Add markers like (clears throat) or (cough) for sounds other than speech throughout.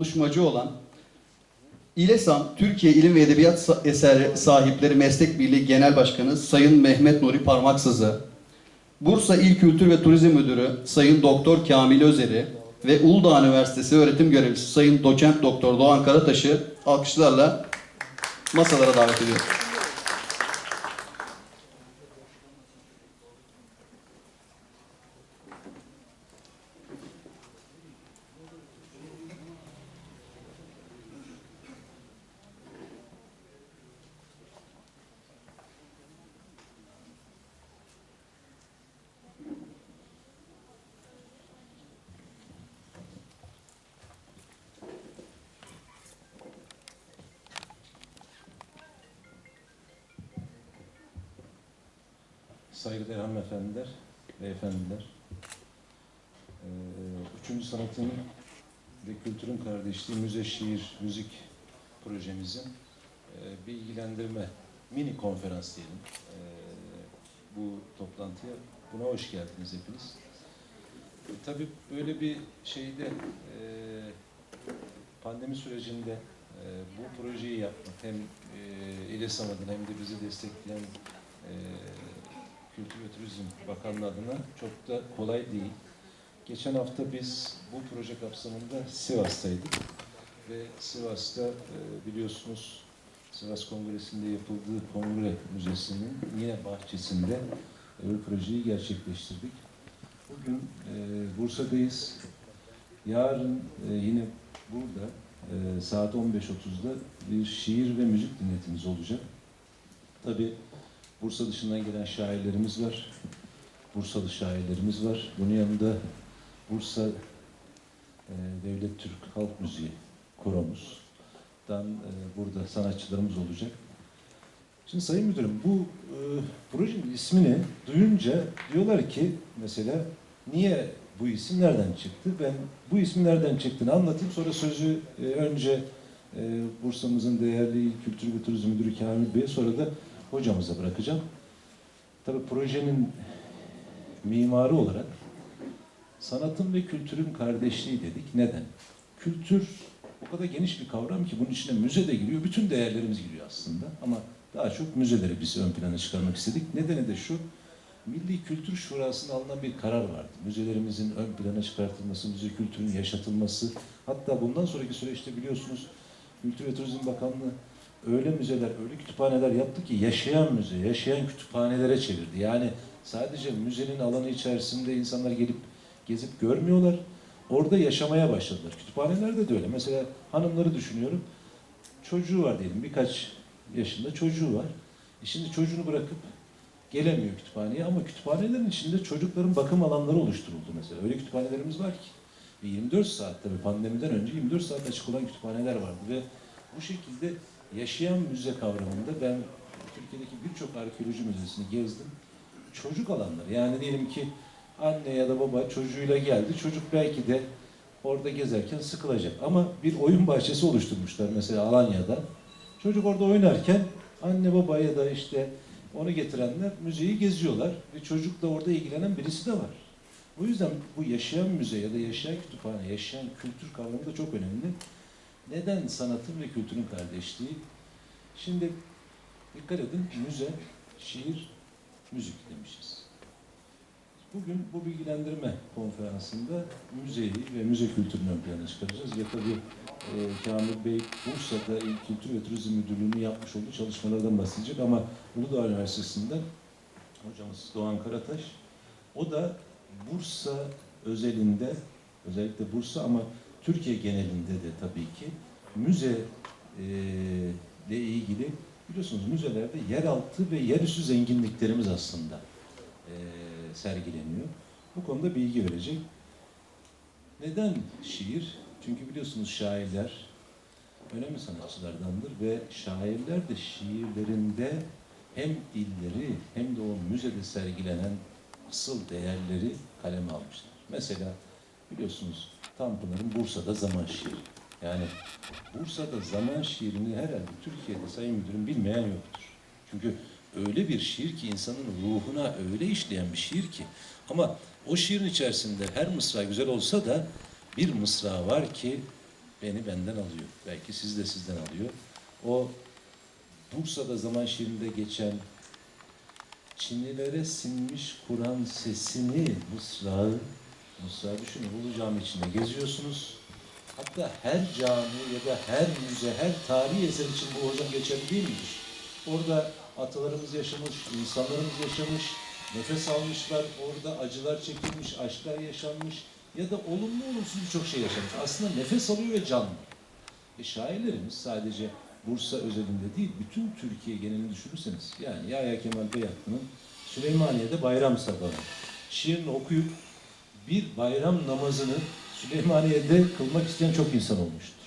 konuşmacı olan İLESAM Türkiye İlim ve Edebiyat Eseri Sahipleri Meslek Birliği Genel Başkanı Sayın Mehmet Nuri Parmaksızı, Bursa İl Kültür ve Turizm Müdürü Sayın Doktor Kamil Özeri ve Uludağ Üniversitesi öğretim görevlisi Sayın Doçent Doktor Doğan Karataş'ı alkışlarla masalara davet ediyorum. Saygıdeğer hanımefendiler, beyefendiler. Ee, Üçüncü sanatın ve kültürün kardeşliği müze, şiir, müzik projemizin e, bilgilendirme, mini konferans diyelim. Ee, Bu toplantıya, buna hoş geldiniz hepiniz. E, Tabii böyle bir şeyde e, pandemi sürecinde e, bu projeyi yapmak hem e, adına hem de bizi destekleyen e, Kültür ve Turizm Bakanlığı adına çok da kolay değil. Geçen hafta biz bu proje kapsamında Sivas'taydık ve Sivas'ta e, biliyorsunuz Sivas Kongresi'nde yapıldığı Kongre Müzesi'nin yine bahçesinde e, bu projeyi gerçekleştirdik. Bugün e, Bursa'dayız. Yarın yine burada saat 15.30'da bir şiir ve müzik dinletimiz olacak. Tabii Bursa dışından gelen şairlerimiz var. Bursalı şairlerimiz var. Bunun yanında Bursa e, Devlet Türk Halk Müziği Koromuz'dan e, burada sanatçılarımız olacak. Şimdi Sayın Müdürüm bu e, projenin ismini duyunca diyorlar ki mesela niye bu isim nereden çıktı? Ben bu ismin nereden çıktığını anlatayım. Sonra sözü e, önce e, Bursa'mızın değerli Kültür ve Turizm Müdürü Kamil Bey'e sonra da hocamıza bırakacağım. Tabii projenin mimarı olarak sanatın ve kültürün kardeşliği dedik. Neden? Kültür o kadar geniş bir kavram ki bunun içine müze de giriyor. Bütün değerlerimiz giriyor aslında. Ama daha çok müzeleri biz ön plana çıkarmak istedik. Nedeni de şu, Milli Kültür Şurası'nda alınan bir karar vardı. Müzelerimizin ön plana çıkartılması, müze kültürünün yaşatılması. Hatta bundan sonraki süreçte biliyorsunuz Kültür ve Turizm Bakanlığı öyle müzeler, öyle kütüphaneler yaptı ki yaşayan müze, yaşayan kütüphanelere çevirdi. Yani sadece müzenin alanı içerisinde insanlar gelip gezip görmüyorlar. Orada yaşamaya başladılar. Kütüphanelerde de öyle. Mesela hanımları düşünüyorum. Çocuğu var diyelim birkaç yaşında çocuğu var. E şimdi çocuğunu bırakıp gelemiyor kütüphaneye ama kütüphanelerin içinde çocukların bakım alanları oluşturuldu mesela. Öyle kütüphanelerimiz var ki. Ve 24 saat tabii pandemiden önce 24 saat açık olan kütüphaneler vardı ve bu şekilde yaşayan müze kavramında ben Türkiye'deki birçok arkeoloji müzesini gezdim. Çocuk alanları yani diyelim ki anne ya da baba çocuğuyla geldi. Çocuk belki de orada gezerken sıkılacak. Ama bir oyun bahçesi oluşturmuşlar mesela Alanya'da. Çocuk orada oynarken anne baba ya da işte onu getirenler müzeyi geziyorlar ve çocukla orada ilgilenen birisi de var. O yüzden bu yaşayan müze ya da yaşayan kütüphane, yaşayan kültür kavramı da çok önemli. Neden sanatın ve kültürün kardeşliği? Şimdi dikkat edin müze, şiir, müzik demişiz. Bugün bu bilgilendirme konferansında müzeyi ve müze kültürünü ön plana çıkaracağız. Ve tabii e, Kamil Bey Bursa'da Kültür ve Turizm Müdürlüğü'nün yapmış olduğu çalışmalardan bahsedecek ama Uludağ Üniversitesi'nden hocamız Doğan Karataş o da Bursa özelinde özellikle Bursa ama Türkiye genelinde de tabii ki müze e, ile ilgili biliyorsunuz müzelerde yeraltı ve yerüstü zenginliklerimiz aslında e, sergileniyor. Bu konuda bilgi verecek. Neden şiir? Çünkü biliyorsunuz şairler önemli sanatçılardandır ve şairler de şiirlerinde hem illeri hem de o müzede sergilenen asıl değerleri kaleme almışlar. Mesela biliyorsunuz Tanpınar'ın Bursa'da zaman şiiri. Yani Bursa'da zaman şiirini herhalde Türkiye'de Sayın Müdürüm bilmeyen yoktur. Çünkü öyle bir şiir ki insanın ruhuna öyle işleyen bir şiir ki ama o şiirin içerisinde her mısra güzel olsa da bir mısra var ki beni benden alıyor. Belki siz de sizden alıyor. O Bursa'da zaman şiirinde geçen Çinlilere sinmiş Kur'an sesini, mısrağı, mısrağı düşünün Ulu Cami içinde geziyorsunuz. Hatta her cami ya da her müze, her tarihi eser için bu hocam geçerli değil midir? Orada atalarımız yaşamış, insanlarımız yaşamış, nefes almışlar, orada acılar çekilmiş, aşklar yaşanmış ya da olumlu olumsuz birçok şey yaşanmış. Aslında nefes alıyor ve canlı. E şairlerimiz sadece Bursa özelinde değil, bütün Türkiye genelini düşünürseniz, yani Yahya Kemal Beyatlı'nın Süleymaniye'de bayram sabahı şiirini okuyup bir bayram namazını Süleymaniye'de kılmak isteyen çok insan olmuştur.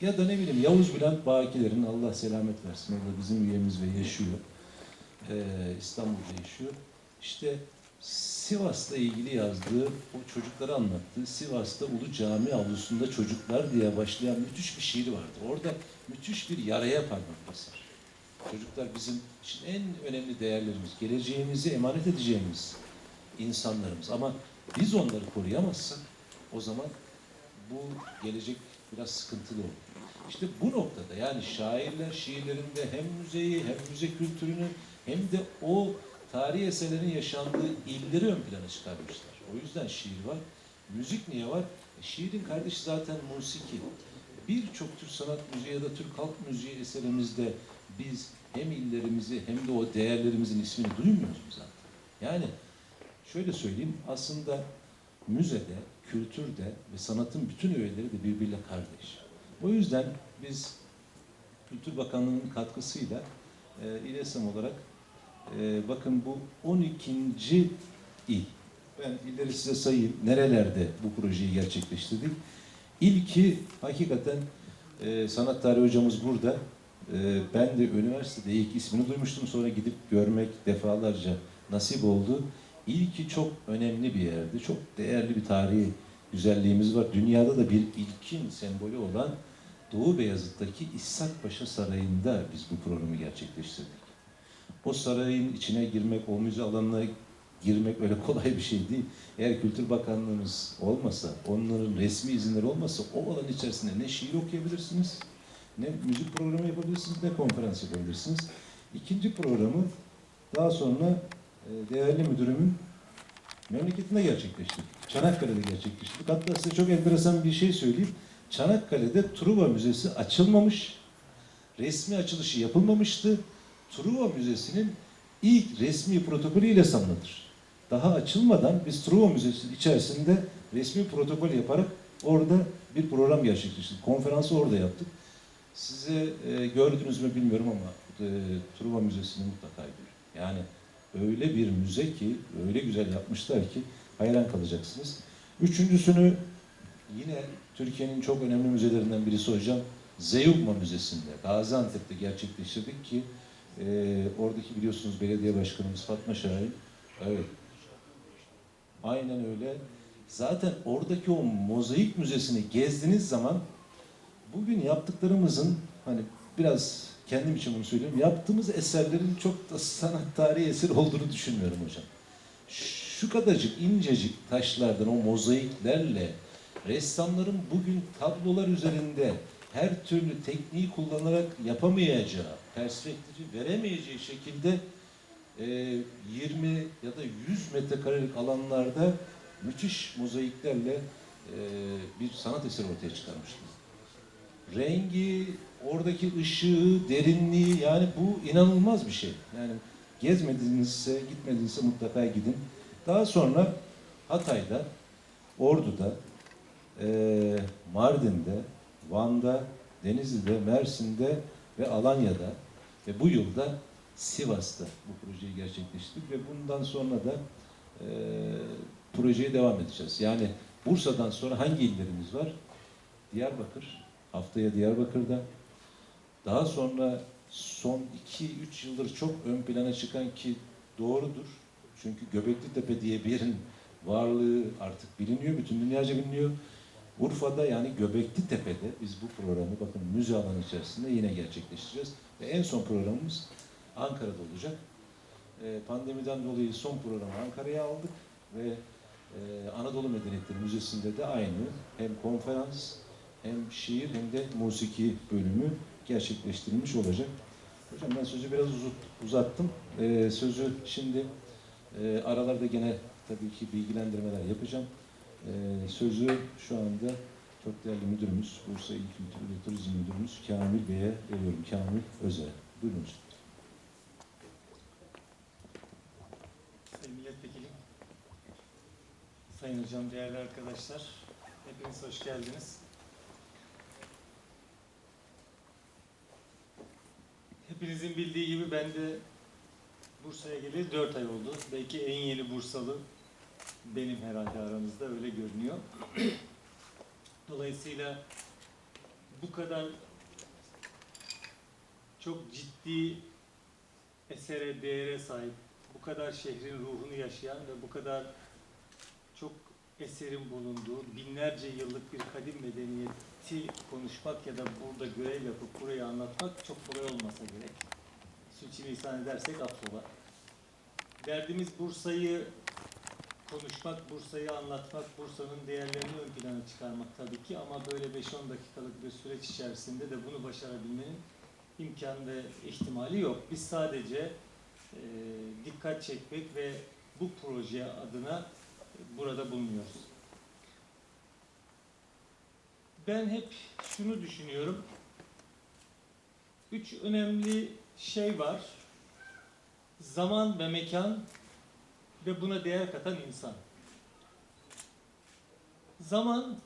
Ya da ne bileyim Yavuz Bülent Bakiler'in Allah selamet versin, o bizim üyemiz ve yaşıyor. Ee, İstanbul'da yaşıyor. İşte Sivas'la ilgili yazdığı, o çocuklara anlattığı Sivas'ta Ulu Cami avlusunda çocuklar diye başlayan müthiş bir şiiri vardır. Orada müthiş bir yaraya parmak basar. Çocuklar bizim için en önemli değerlerimiz, geleceğimizi emanet edeceğimiz insanlarımız. Ama biz onları koruyamazsak o zaman bu gelecek biraz sıkıntılı olur. İşte bu noktada yani şairler şiirlerinde hem müzeyi hem müze kültürünü hem de o tarihi eserlerin yaşandığı illeri ön plana çıkarmışlar. O yüzden şiir var. Müzik niye var? E, şiirin kardeşi zaten musiki. Birçok Türk sanat müziği ya da Türk halk müziği eserimizde biz hem illerimizi hem de o değerlerimizin ismini duymuyoruz mu zaten? Yani şöyle söyleyeyim aslında müzede, kültürde ve sanatın bütün öğeleri de birbiriyle kardeş. O yüzden biz Kültür Bakanlığı'nın katkısıyla e, İLESAM olarak e, bakın bu 12. il. Ben illeri size sayayım. Nerelerde bu projeyi gerçekleştirdik? İlki hakikaten e, sanat tarihi hocamız burada. E, ben de üniversitede ilk ismini duymuştum. Sonra gidip görmek defalarca nasip oldu. İlki çok önemli bir yerdi. Çok değerli bir tarihi güzelliğimiz var. Dünyada da bir ilkin sembolü olan Doğu Beyazıt'taki İshak Paşa Sarayı'nda biz bu programı gerçekleştirdik. O sarayın içine girmek, o müze alanına girmek öyle kolay bir şey değil. Eğer Kültür Bakanlığımız olmasa, onların resmi izinleri olmasa o alan içerisinde ne şiir okuyabilirsiniz, ne müzik programı yapabilirsiniz, ne konferans yapabilirsiniz. İkinci programı daha sonra değerli müdürümün memleketinde gerçekleştirdik. Çanakkale'de gerçekleştirdik. Hatta size çok enteresan bir şey söyleyeyim. Çanakkale'de Truva Müzesi açılmamış, resmi açılışı yapılmamıştı. Truva Müzesi'nin ilk resmi protokolü ile sanılır. Daha açılmadan biz Truva Müzesi içerisinde resmi protokol yaparak orada bir program gerçekleştirdik. Konferansı orada yaptık. Size e, gördünüz mü bilmiyorum ama e, Truva Müzesi'ni mutlaka görün. Yani öyle bir müze ki, öyle güzel yapmışlar ki hayran kalacaksınız. Üçüncüsünü yine Türkiye'nin çok önemli müzelerinden birisi hocam Zeugma Müzesi'nde Gaziantep'te gerçekleştirdik ki e, oradaki biliyorsunuz belediye başkanımız Fatma Şahin evet aynen öyle zaten oradaki o mozaik müzesini gezdiğiniz zaman bugün yaptıklarımızın hani biraz kendim için bunu söylüyorum yaptığımız eserlerin çok da sanat tarihi eser olduğunu düşünmüyorum hocam. Şu kadarcık incecik taşlardan o mozaiklerle ressamların bugün tablolar üzerinde her türlü tekniği kullanarak yapamayacağı, perspektifi veremeyeceği şekilde e, 20 ya da 100 metrekarelik alanlarda müthiş mozaiklerle e, bir sanat eseri ortaya çıkarmışlar. Rengi, oradaki ışığı, derinliği yani bu inanılmaz bir şey. Yani gezmedinizse, gitmedinizse mutlaka gidin. Daha sonra Hatay'da, Ordu'da, e, Mardin'de, Van'da, Denizli'de, Mersin'de ve Alanya'da ve bu yılda Sivas'ta bu projeyi gerçekleştirdik ve bundan sonra da e, projeye devam edeceğiz. Yani Bursa'dan sonra hangi illerimiz var? Diyarbakır, haftaya Diyarbakır'da. Daha sonra son 2-3 yıldır çok ön plana çıkan ki doğrudur. Çünkü Göbekli Tepe diye bir yerin varlığı artık biliniyor, bütün dünyaca biliniyor. Urfa'da yani Göbekli Tepe'de biz bu programı bakın müze alanı içerisinde yine gerçekleştireceğiz. Ve en son programımız Ankara'da olacak. Ee, pandemiden dolayı son programı Ankara'ya aldık ve e, Anadolu Medeniyetleri Müzesi'nde de aynı hem konferans hem şiir hem de musiki bölümü gerçekleştirilmiş olacak. Hocam ben sözü biraz uzattım. Ee, sözü şimdi e, aralarda gene tabii ki bilgilendirmeler yapacağım. Ee, sözü şu anda çok değerli müdürümüz, Bursa İl Kültür ve Turizm Müdürümüz Kamil Bey'e veriyorum. Kamil Özer. Buyurun hocam. Sayın Milletvekilim, Sayın Hocam, değerli arkadaşlar, hepiniz hoş geldiniz. Hepinizin bildiği gibi ben de Bursa'ya geleli 4 ay oldu. Belki en yeni Bursalı benim herhalde aranızda öyle görünüyor. (clears throat) Dolayısıyla bu kadar çok ciddi esere, değere sahip, bu kadar şehrin ruhunu yaşayan ve bu kadar çok eserin bulunduğu binlerce yıllık bir kadim medeniyeti konuşmak ya da burada görev yapıp burayı anlatmak çok kolay olmasa gerek. Sürçülisan edersek affola. Derdimiz Bursa'yı konuşmak, Bursa'yı anlatmak, Bursa'nın değerlerini ön plana çıkarmak tabii ki ama böyle 5-10 dakikalık bir süreç içerisinde de bunu başarabilmenin imkan ve ihtimali yok. Biz sadece e, dikkat çekmek ve bu proje adına burada bulunuyoruz. Ben hep şunu düşünüyorum. Üç önemli şey var. Zaman ve mekan ve buna değer katan insan. Zaman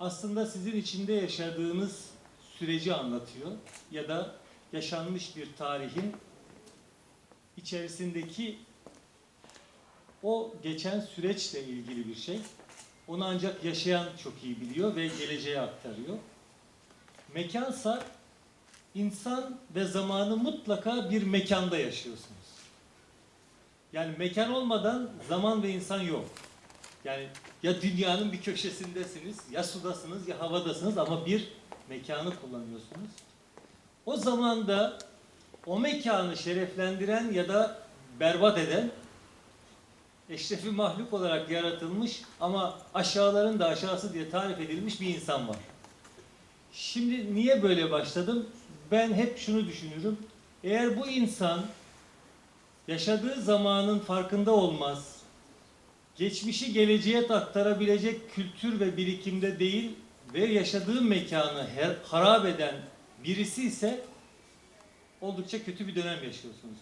aslında sizin içinde yaşadığınız süreci anlatıyor ya da yaşanmış bir tarihin içerisindeki o geçen süreçle ilgili bir şey. Onu ancak yaşayan çok iyi biliyor ve geleceğe aktarıyor. Mekansa insan ve zamanı mutlaka bir mekanda yaşıyorsunuz. Yani mekan olmadan zaman ve insan yok. Yani ya dünyanın bir köşesindesiniz, ya sudasınız, ya havadasınız ama bir mekanı kullanıyorsunuz. O zamanda o mekanı şereflendiren ya da berbat eden eşrefi mahluk olarak yaratılmış ama aşağıların da aşağısı diye tarif edilmiş bir insan var. Şimdi niye böyle başladım? Ben hep şunu düşünürüm. Eğer bu insan yaşadığı zamanın farkında olmaz, geçmişi geleceğe aktarabilecek kültür ve birikimde değil ve yaşadığı mekanı her, harap eden birisi ise oldukça kötü bir dönem yaşıyorsunuz.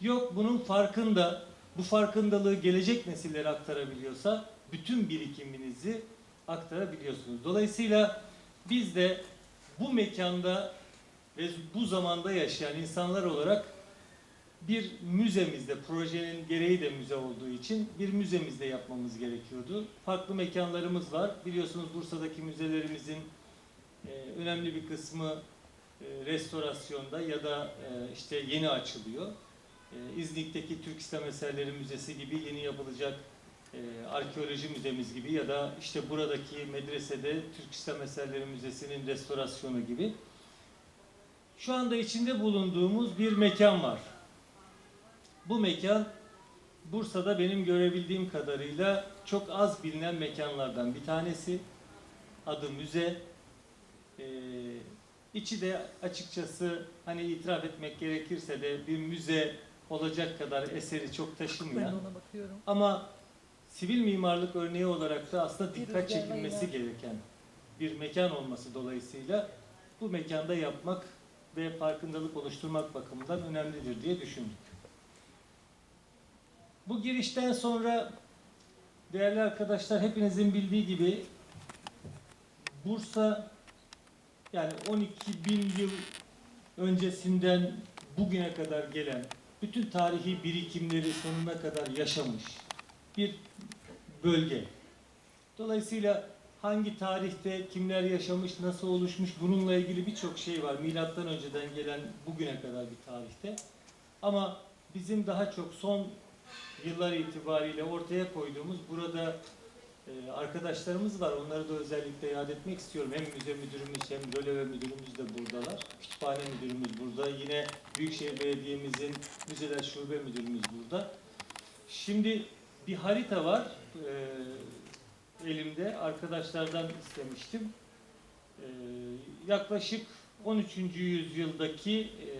Yok bunun farkında, bu farkındalığı gelecek nesillere aktarabiliyorsa bütün birikiminizi aktarabiliyorsunuz. Dolayısıyla biz de bu mekanda ve bu zamanda yaşayan insanlar olarak bir müzemizde, projenin gereği de müze olduğu için bir müzemizde yapmamız gerekiyordu. Farklı mekanlarımız var. Biliyorsunuz Bursa'daki müzelerimizin e, önemli bir kısmı e, restorasyonda ya da e, işte yeni açılıyor. E, İznik'teki Türk İslam Eserleri Müzesi gibi yeni yapılacak e, arkeoloji müzemiz gibi ya da işte buradaki medresede Türk İslam Eserleri Müzesi'nin restorasyonu gibi. Şu anda içinde bulunduğumuz bir mekan var. Bu mekan Bursa'da benim görebildiğim kadarıyla çok az bilinen mekanlardan bir tanesi. Adı müze. Ee, içi de açıkçası hani itiraf etmek gerekirse de bir müze olacak kadar eseri çok taşınmayan ama sivil mimarlık örneği olarak da aslında dikkat çekilmesi gereken bir mekan olması dolayısıyla bu mekanda yapmak ve farkındalık oluşturmak bakımından önemlidir diye düşündük. Bu girişten sonra değerli arkadaşlar hepinizin bildiği gibi Bursa yani 12 bin yıl öncesinden bugüne kadar gelen bütün tarihi birikimleri sonuna kadar yaşamış bir bölge. Dolayısıyla hangi tarihte kimler yaşamış, nasıl oluşmuş bununla ilgili birçok şey var. Milattan önceden gelen bugüne kadar bir tarihte. Ama bizim daha çok son yıllar itibariyle ortaya koyduğumuz burada arkadaşlarımız var. Onları da özellikle yad etmek istiyorum. Hem müze müdürümüz hem röleve müdürümüz de buradalar. Kütüphane müdürümüz burada. Yine Büyükşehir Belediye'mizin müzeler şube müdürümüz burada. Şimdi bir harita var. e, elimde arkadaşlardan istemiştim. E, Ee, yaklaşık 13. yüzyıldaki e,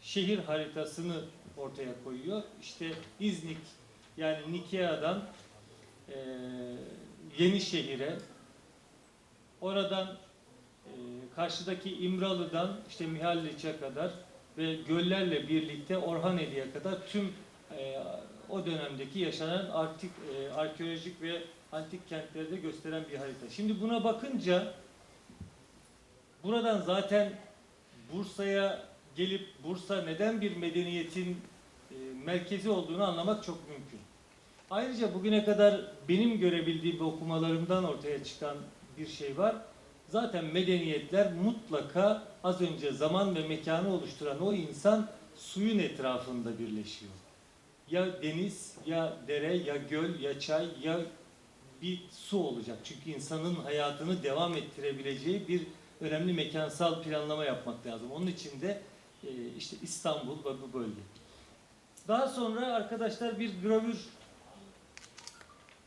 şehir haritasını ortaya koyuyor. İşte İznik yani Nikea'dan e, Yenişehir'e oradan e, karşıdaki İmralı'dan işte Mihalliç'e kadar ve göllerle birlikte Orhaneli'ye kadar tüm e, o dönemdeki yaşanan artik, e, arkeolojik ve antik kentleri de gösteren bir harita. Şimdi buna bakınca buradan zaten Bursa'ya gelip Bursa neden bir medeniyetin e, merkezi olduğunu anlamak çok mümkün. Ayrıca bugüne kadar benim görebildiğim okumalarımdan ortaya çıkan bir şey var. Zaten medeniyetler mutlaka az önce zaman ve mekanı oluşturan o insan suyun etrafında birleşiyor. Ya deniz, ya dere, ya göl, ya çay, ya bir su olacak. Çünkü insanın hayatını devam ettirebileceği bir önemli mekansal planlama yapmak lazım. Onun için de e, işte İstanbul ve bu bölge. Daha sonra arkadaşlar bir gravür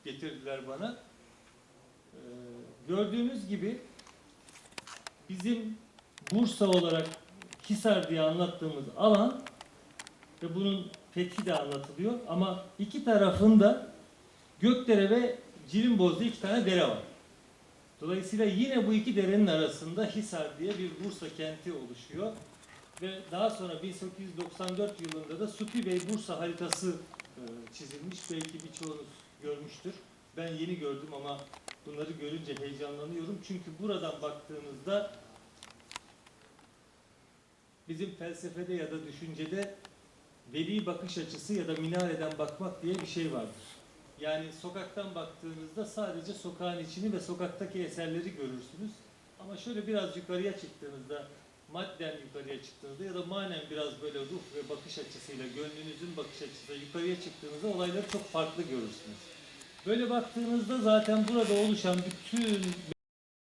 getirdiler bana. Ee, gördüğünüz gibi bizim Bursa olarak Hisar diye anlattığımız alan ve bunun fethi de anlatılıyor ama iki tarafında Gökdere ve Cilimboz'da iki tane dere var. Dolayısıyla yine bu iki derenin arasında Hisar diye bir Bursa kenti oluşuyor. Ve daha sonra 1894 yılında da Supi Bey Bursa haritası e, çizilmiş. Belki birçoğunuz görmüştür. Ben yeni gördüm ama bunları görünce heyecanlanıyorum. Çünkü buradan baktığınızda bizim felsefede ya da düşüncede veli bakış açısı ya da minareden bakmak diye bir şey vardır. Yani sokaktan baktığınızda sadece sokağın içini ve sokaktaki eserleri görürsünüz. Ama şöyle biraz yukarıya çıktığınızda, madden yukarıya çıktığınızda ya da manen biraz böyle ruh ve bakış açısıyla, gönlünüzün bakış açısıyla yukarıya çıktığınızda olayları çok farklı görürsünüz. Böyle baktığınızda zaten burada oluşan bütün